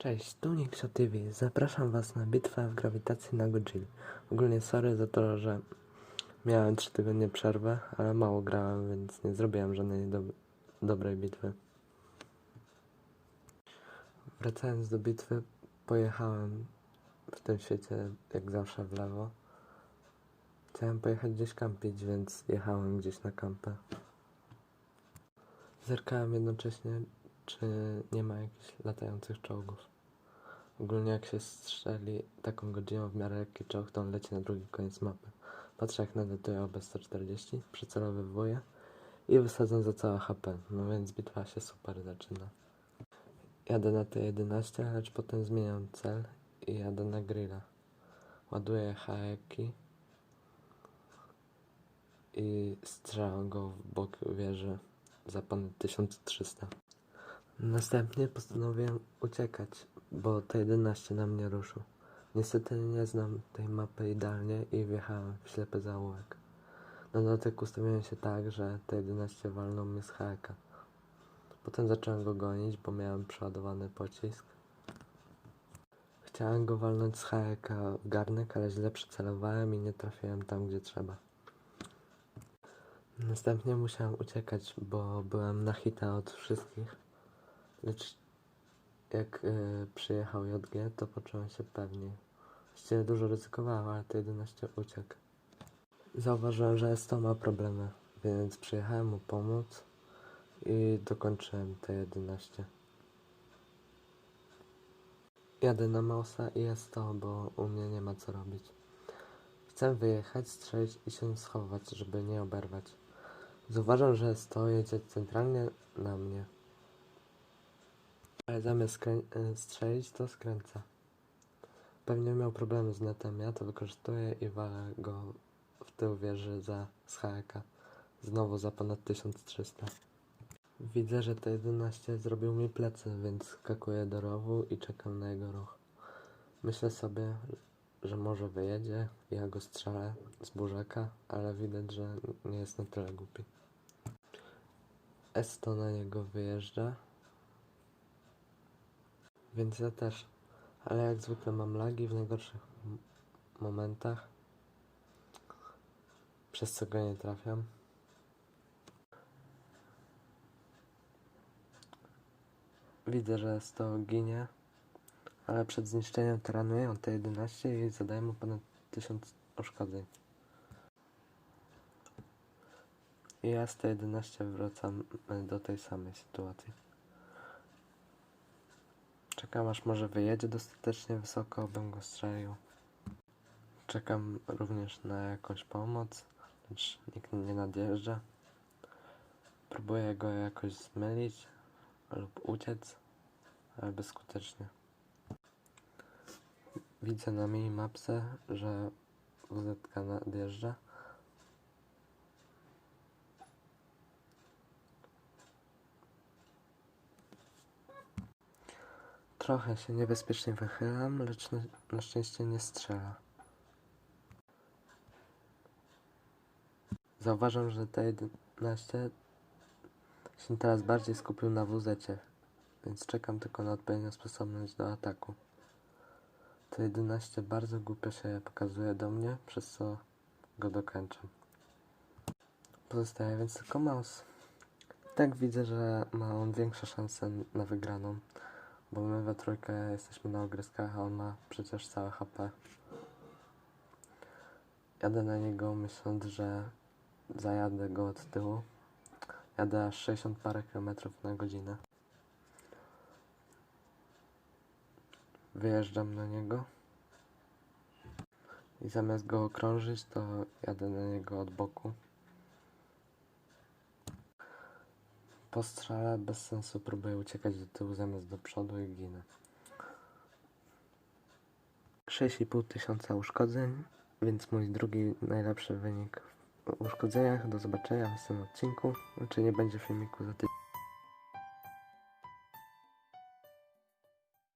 Cześć, tu Nixo TV. Zapraszam Was na bitwę w grawitacji na Godzilla. Ogólnie sorry za to, że miałem 3 tygodnie przerwę, ale mało grałem, więc nie zrobiłem żadnej do dobrej bitwy. Wracając do bitwy, pojechałem w tym świecie jak zawsze w lewo. Chciałem pojechać gdzieś kampić, więc jechałem gdzieś na kampę. Zerkałem jednocześnie, czy nie ma jakichś latających czołgów. Ogólnie jak się strzeli taką godziną w miarę lekki czołg, to on leci na drugi koniec mapy. Patrzę jak nadatuje OB-140, przycelowywuję i wysadzam za całe HP. No więc bitwa się super zaczyna. Jadę na T11, lecz potem zmieniam cel i jadę na grilla. Ładuję haeki i strzelam go w bok wieży za ponad 1300. Następnie postanowiłem uciekać, bo T11 na mnie ruszył. Niestety nie znam tej mapy idealnie i wjechałem w ślepy zaułek. Na dodatek ustawiłem się tak, że T11 walnął mnie z haka. Potem zacząłem go gonić, bo miałem przeładowany pocisk. Chciałem go walnąć z haka w garnek, ale źle przycelowałem i nie trafiłem tam, gdzie trzeba. Następnie musiałem uciekać, bo byłem na hita od wszystkich. Lecz jak y, przyjechał JG, to poczułem się pewniej. Właściwie dużo ryzykowałem, ale to 11 uciekł. Zauważyłem, że Esto ma problemy, więc przyjechałem mu pomóc i dokończyłem te 11. Jadę na Mausa i jest to, bo u mnie nie ma co robić. Chcę wyjechać, strzelić i się schować, żeby nie oberwać. Zauważam, że Esto jedzie centralnie na mnie. Ale zamiast y, strzelić, to skręca. Pewnie miał problemy z netem, ja to wykorzystuję i walę go w tył wieży za schajaka. Znowu za ponad 1300. Widzę, że T11 zrobił mi plecy, więc skakuję do rowu i czekam na jego ruch. Myślę sobie, że może wyjedzie, ja go strzelę z burzaka, ale widać, że nie jest na tyle głupi. Esto na niego wyjeżdża, więc ja też. Ale jak zwykle mam lagi w najgorszych momentach. Przez co go nie trafiam. Widzę, że z to ginie. Ale przed zniszczeniem taranuję te 11 i zadaję mu ponad 1000 uszkodzeń. I ja z te 11 wracam do tej samej sytuacji. Czekam aż może wyjedzie dostatecznie wysoko, bym go strzelił. Czekam również na jakąś pomoc, lecz nikt nie nadjeżdża. Próbuję go jakoś zmylić lub uciec, ale bezskutecznie. Widzę na minimapce, że WZ nadjeżdża. Trochę się niebezpiecznie wychylam, lecz na, szczęście nie strzela. Zauważam, że T11 się teraz bardziej skupił na WZ, więc czekam tylko na odpowiednią sposobność do ataku. T11 bardzo głupio się pokazuje do mnie, przez co go dokończę. Pozostaje więc tylko mouse. Tak widzę, że ma on większe szanse na wygraną. Bo my we trójkę jesteśmy na ogryskach, a on ma przecież całe HP. Jadę na niego myśląc, że zajadę go od tyłu. Jadę aż 60 parę kilometrów na godzinę. Wyjeżdżam na niego. I zamiast go okrążyć, to jadę na niego od boku. Po strzale bez sensu próbuję uciekać do tyłu zamiast do przodu i ginę. 6,5 tysiąca uszkodzeń, więc mój drugi najlepszy wynik w uszkodzeniach. Do zobaczenia w następnym odcinku, czy nie będzie filmiku za tydzień.